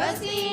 Firstly,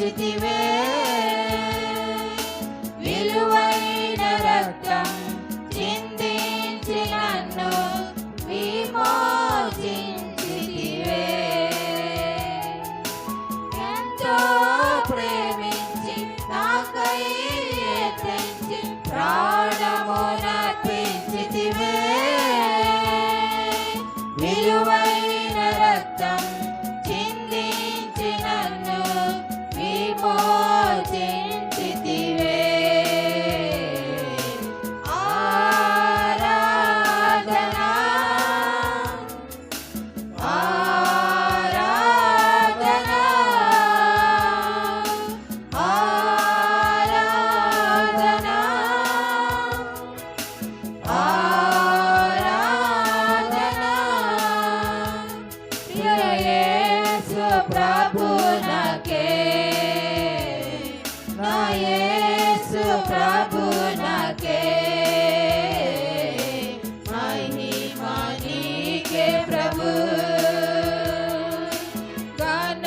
positive. ప్రభునకే నా యేసు ప్రభు